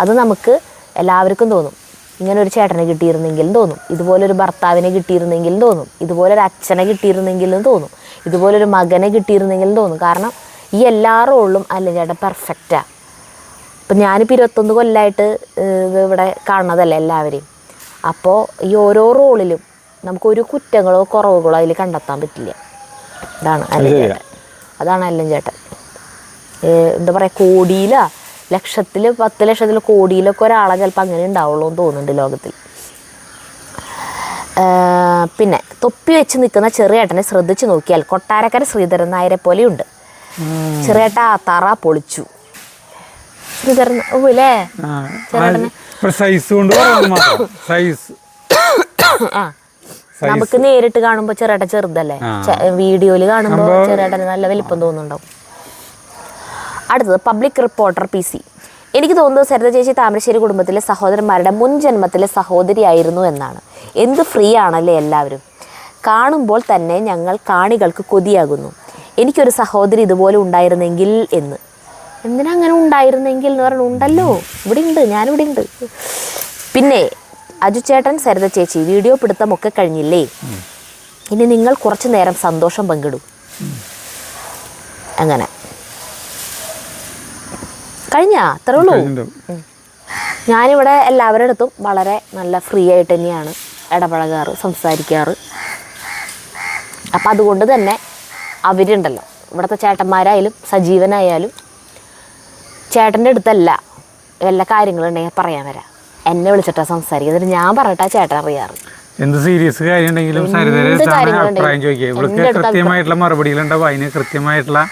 അത് നമുക്ക് എല്ലാവർക്കും തോന്നും. ഇങ്ങനൊരു ഒരു ചേട്ടനെ കിട്ടിയിരുന്നെങ്കിലും തോന്നും. ഇതുപോലൊരു ഭർത്താവിനെ കിട്ടിയിരുന്നെങ്കിലും തോന്നും. ഇതുപോലൊരു അച്ഛനെ കിട്ടിയിരുന്നെങ്കിലും തോന്നും. ഇതുപോലൊരു മകനെ കിട്ടിയിരുന്നെങ്കിലും തോന്നും. കാരണം ഈ എല്ലാ റോളിലും അല്ല ചേട്ടൻ പെർഫെക്റ്റാണ് അപ്പം ഞാനിപ്പോൾ ഇരുപത്തൊന്ന് കൊല്ലമായിട്ട് ഇത് ഇവിടെ കാണുന്നതല്ലേ എല്ലാവരെയും. അപ്പോൾ ഈ ഓരോ റോളിലും നമുക്കൊരു കുറ്റങ്ങളോ കുറവുകളോ അതിൽ കണ്ടെത്താൻ പറ്റില്ല. അതാണ് അല്ലൻ ചേട്ടൻ അതാണ് അല്ലൻ ചേട്ടൻ എന്താ പറയുക കോടിയിലാ. ലക്ഷത്തിൽ പത്ത് ലക്ഷത്തിൽ കോടിയിലൊക്കെ ഒരാളെ ചിലപ്പോൾ അങ്ങനെ ഉണ്ടാവുള്ളൂ എന്ന് തോന്നുന്നുണ്ട് ലോകത്തിൽ. പിന്നെ തൊപ്പി വെച്ച് നിൽക്കുന്ന ചെറിയേട്ടനെ ശ്രദ്ധിച്ചു നോക്കിയാൽ കൊട്ടാരക്കര ശ്രീധരൻ നായരെ പോലെയുണ്ട്. ചെറിയേട്ട തറ പൊളിച്ചു. ശ്രീധരൻ സൈസ് കൊണ്ട് സൈസ് ആ. നമുക്ക് നേരിട്ട് കാണുമ്പോ ചെറുട്ട ചെറുതല്ലേ? വീഡിയോയിൽ കാണുമ്പോ ചെറിയേട്ടന് നല്ല വലിപ്പം തോന്നുന്നുണ്ടാവും. അടുത്തത് പബ്ലിക് റിപ്പോർട്ടർ പി സി എനിക്ക് തോന്നുന്നു സരിത ചേച്ചി താമരശ്ശേരി കുടുംബത്തിലെ സഹോദരന്മാരുടെ മുൻ ജന്മത്തിലെ സഹോദരിയായിരുന്നു എന്നാണ്. എന്ത് ഫ്രീ ആണല്ലേ എല്ലാവരും? കാണുമ്പോൾ തന്നെ ഞങ്ങൾ കാണികൾക്ക് കൊതിയാകുന്നു. എനിക്കൊരു സഹോദരി ഇതുപോലെ ഉണ്ടായിരുന്നെങ്കിൽ എന്ന്. എന്തിനാ അങ്ങനെ ഉണ്ടായിരുന്നെങ്കിൽ എന്ന് പറഞ്ഞു ഉണ്ടല്ലോ. ഇവിടെ ഉണ്ട് ഞാനിവിടെ ഉണ്ട് പിന്നെ അജുചേട്ടൻ സരിത ചേച്ചി വീഡിയോ പിടുത്തമൊക്കെ കഴിഞ്ഞില്ലേ? ഇനി നിങ്ങൾ കുറച്ചു നേരം സന്തോഷം പങ്കിടും. അങ്ങനെ. കഴിഞ്ഞ? അത്രേ ഉള്ളൂ. ഞാനിവിടെ എല്ലാവരുടെ അടുത്തും വളരെ നല്ല ഫ്രീ ആയിട്ട് തന്നെയാണ് ഇടപഴകാറ് സംസാരിക്കാറ്. അപ്പം അതുകൊണ്ട് തന്നെ അവരുണ്ടല്ലോ. ഇവിടുത്തെ ചേട്ടന്മാരായാലും സജീവനായാലും ചേട്ടന്റെ അടുത്തല്ല എല്ലാ കാര്യങ്ങളും കാര്യങ്ങളുണ്ടെങ്കിൽ പറയാൻ വരാം. എന്നെ വിളിച്ചിട്ടാ സംസാരിക്കുക. എന്നിട്ട് ഞാൻ പറഞ്ഞിട്ടാ ചേട്ടൻ അറിയാറ്. എന്ത് സീരിയസ് കാര്യം ഉണ്ടെങ്കിലും സരിതരെ അഭിപ്രായം ചോദിക്കുക. ഇവൾക്ക് കൃത്യമായിട്ടുള്ള മറുപടികളുണ്ടാവും അതിന് കൃത്യമായിട്ടുള്ള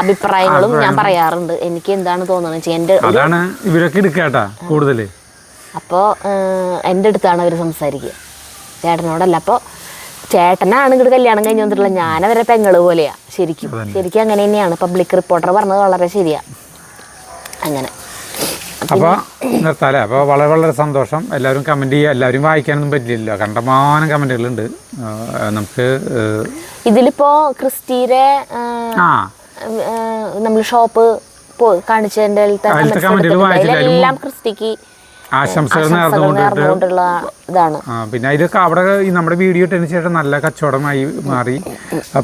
അഭിപ്രായങ്ങളും ഞാൻ പറയാറുണ്ട്. എനിക്ക് എന്താണ് തോന്നുന്നത് വെച്ചാൽ എന്റെ അതാണ് ഇവരൊക്കെ എടുക്കാട്ടാ കൂടുതൽ അപ്പോൾ എന്റെ അടുത്താണ് അവർ സംസാരിക്കുക. ചേട്ടനോടല്ല അപ്പോൾ ചേട്ടനാണ് ഇങ്ങോട്ട് കല്യാണം കഴിഞ്ഞ് വന്നിട്ടുള്ള. ഞാനവരെ പെങ്ങൾ പോലെയാ. ശരിക്കും ശരിക്കും അങ്ങനെ തന്നെയാണ്. പബ്ലിക് റിപ്പോർട്ടർ പറഞ്ഞത് വളരെ ശരിയാ. അങ്ങനെ. അപ്പോൾ നിർത്താല്ലേ അപ്പോൾ വളരെ വളരെ സന്തോഷം. എല്ലാവരും കമന്റ് ചെയ്യുക. എല്ലാവരും വായിക്കാനൊന്നും പറ്റില്ലല്ലോ. കണ്ടമാനം കമന്റുകളുണ്ട് നമുക്ക് ഇതിലിപ്പോ ക്രിസ്റ്റീരെ ആ നമ്മൾ ഷോപ്പ് കാണിച്ചതിന്റെ എല്ലാം ക്രിസ്റ്റിക്ക് ആശംസകൾ ആശംസകൾ നേർന്നുകൊണ്ടിട്ട് നേർന്നുകൊണ്ടുള്ള ഇതാണ്. പിന്നെ ഇതൊക്കെ അവിടെ നമ്മുടെ വീഡിയോ ഇട്ടതിന് ശേഷം നല്ല കച്ചവടമായി മാറി.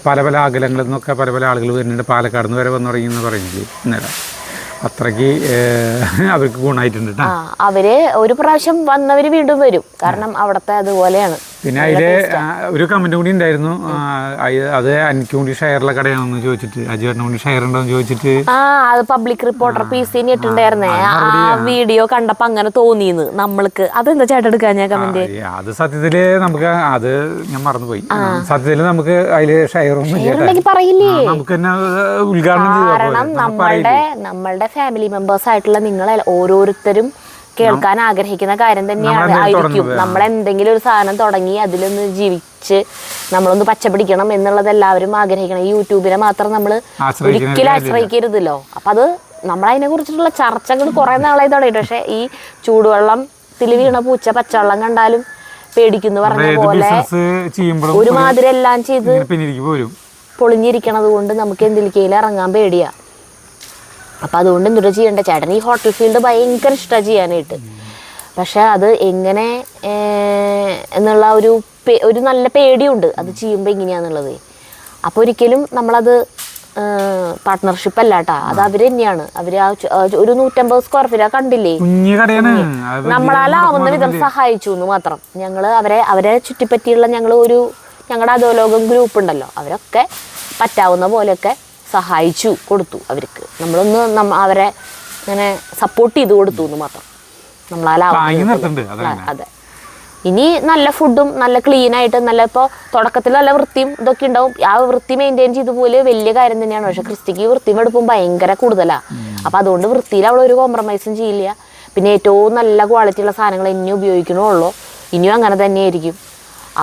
പല പല അകലങ്ങളിൽ നിന്നൊക്കെ പല പല ആളുകൾ വരുന്നുണ്ട്. പാലക്കാട് നിന്ന് വരെ വന്നു തുടങ്ങി എന്ന് പറയുന്നത് ഇന്നലെ. അത്രയ്ക്ക് അവർക്ക് ഗുണമായിട്ടുണ്ട് അവർ ഒരു പ്രാവശ്യം വന്നവര് വീണ്ടും വരും. കാരണം അവിടത്തെ അതുപോലെയാണ്. പിന്നെ അതിൽ ഒരു കമന്റ് കൂടി ഉണ്ടായിരുന്നു. അത് എനിക്ക് കൂടി ഷെയറിലെ കടയാണെന്ന് ചോദിച്ചിട്ട്. അജുവേട്ടന് കൂടി ഷെയർ ഉണ്ടോ എന്ന് ചോദിച്ചിട്ട്. ആ അത് പബ്ലിക് റിപ്പോർട്ടർ പി സി ഇട്ടുണ്ടായിരുന്നേ ആ വീഡിയോ കണ്ടപ്പോ അങ്ങനെ തോന്നിന്ന് നമ്മൾക്ക്. അതെന്താ ചേട്ടെടുക്കാൻ ഞാൻ കമന്റ് അത് സത്യത്തിൽ നമുക്ക് അത് ഞാൻ മറന്നുപോയി. സത്യത്തിൽ നമുക്ക് അതിൽ ഷെയർ ഒന്നും ഇല്ല പറയില്ലേ? നമുക്ക് തന്നെ ഉദ്ഘാടനം കാരണം നമ്മളുടെ നമ്മളുടെ ഫാമിലി മെമ്പേഴ്സ് ആയിട്ടുള്ള നിങ്ങളെ ഓരോരുത്തരും കേൾക്കാൻ ആഗ്രഹിക്കുന്ന കാര്യം തന്നെയാണ്. ആയിരിക്കും. നമ്മൾ എന്തെങ്കിലും ഒരു സാധനം തുടങ്ങി അതിലൊന്ന് ജീവിച്ച് നമ്മളൊന്ന് പച്ചപിടിക്കണം എന്നുള്ളത് എല്ലാവരും ആഗ്രഹിക്കണം. ഈ യൂട്യൂബിനെ മാത്രം നമ്മൾ ഒരിക്കലും ആശ്രയിക്കരുതല്ലോ അപ്പൊ അത് നമ്മളതിനെ കുറിച്ചിട്ടുള്ള ചർച്ചകൾ കുറെ നാളായി തുടങ്ങി. പക്ഷെ ഈ ചൂടുവെള്ളം ചൂടുവെള്ളത്തിൽ വീണ പൂച്ച പച്ചവെള്ളം കണ്ടാലും പേടിക്കുന്നു പറഞ്ഞ പോലെ ഒരുമാതിരി എല്ലാം ചെയ്ത് പൊളിഞ്ഞിരിക്കണത് കൊണ്ട് നമുക്ക് എന്തിലേക്കെങ്കിലും ഇറങ്ങാൻ പേടിയാ. അപ്പം അതുകൊണ്ട് എന്തുട്ടാ ചെയ്യേണ്ട. ചേട്ടൻ ഈ ഹോട്ടൽ ഫീൽഡ് ഭയങ്കര ഇഷ്ടമാണ് ചെയ്യാനായിട്ട്. പക്ഷെ അത് എങ്ങനെ എന്നുള്ള ഒരു ഒരു നല്ല പേടിയുണ്ട്. അത് ചെയ്യുമ്പോൾ എങ്ങനെയാണെന്നുള്ളത് അപ്പോൾ ഒരിക്കലും നമ്മളത് പാർട്ട്ണർഷിപ്പ് അല്ല കേട്ടാ അത് അവർ തന്നെയാണ്. അവർ ആ ഒരു നൂറ്റമ്പത് സ്ക്വയർ ഫീറ്റ് കണ്ടില്ലേ? കുഞ്ഞു കടയാണ്. നമ്മളാലാവുന്ന വിധം സഹായിച്ചു എന്ന് മാത്രം. ഞങ്ങൾ അവരെ അവരെ ചുറ്റിപ്പറ്റിയുള്ള ഞങ്ങൾ ഒരു ഞങ്ങളുടെ അധോലോകം ഗ്രൂപ്പ് ഉണ്ടല്ലോ. അവരൊക്കെ പറ്റാവുന്ന പോലെയൊക്കെ സഹായിച്ചു കൊടുത്തു അവർക്ക്. നമ്മളൊന്ന് നമ്മ അവരെ ഇങ്ങനെ സപ്പോർട്ട് ചെയ്ത് കൊടുത്തു എന്ന് മാത്രം. വിധത്തിൽ. അതെ. ഇനി നല്ല ഫുഡും നല്ല ക്ലീൻ ആയിട്ട് നല്ല ഇപ്പോൾ തുടക്കത്തിൽ നല്ല വൃത്തിയും ഇതൊക്കെ ഉണ്ടാവും. ആ വൃത്തി മെയിന്റെയിൻ ചെയ്ത് പോലെ വലിയ കാര്യം തന്നെയാണ്. പക്ഷെ ക്രിസ്റ്റിക്ക് വൃത്തിയും എടുപ്പും ഭയങ്കര കൂടുതലാണ് അപ്പം അതുകൊണ്ട് വൃത്തിയിൽ അവൾ ഒരു കോംപ്രമൈസും ചെയ്യില്ല. പിന്നെ ഏറ്റവും നല്ല ക്വാളിറ്റിയുള്ള സാധനങ്ങൾ ഇനിയും ഉപയോഗിക്കണുള്ളൂ ഇനിയും അങ്ങനെ തന്നെയായിരിക്കും.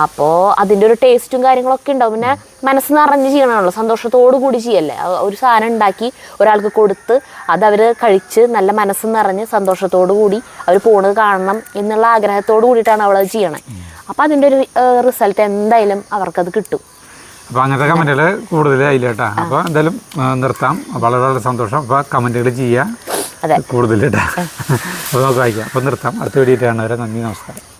അപ്പോൾ അതിന്റെ ഒരു ടേസ്റ്റും കാര്യങ്ങളൊക്കെ ഉണ്ടാവും. പിന്നെ മനസ്സ് നിറഞ്ഞ് ചെയ്യണമല്ലോ സന്തോഷത്തോടു കൂടി ചെയ്യല്ലേ? ഒരു സാധനം ഉണ്ടാക്കി ഒരാൾക്ക് കൊടുത്ത് അത് അവർ കഴിച്ച് നല്ല മനസ്സ് നിറഞ്ഞ് സന്തോഷത്തോടു കൂടി അവർ പോണത് കാണണം എന്നുള്ള ആഗ്രഹത്തോടു കൂടിയിട്ടാണ് അവളത് ചെയ്യണേ. അപ്പോൾ അതിന്റെ ഒരു റിസൾട്ട് എന്തായാലും അവർക്കത് കിട്ടും. അപ്പോൾ അങ്ങനത്തെ കമന്റുകൾ കൂടുതൽ അതിലേട്ടാ അപ്പോൾ എന്തായാലും നിർത്താം. വളരെ വളരെ സന്തോഷം. അപ്പോൾ കമന്റുകൾ. ചെയ്യുക കൂടുതൽ കേട്ടോ. അപ്പോൾ നമുക്ക് വായിക്കാം. അപ്പോൾ നിർത്താം. അടുത്ത വീഡിയോ കാണുന്നവരെ നന്ദി നമസ്കാരം.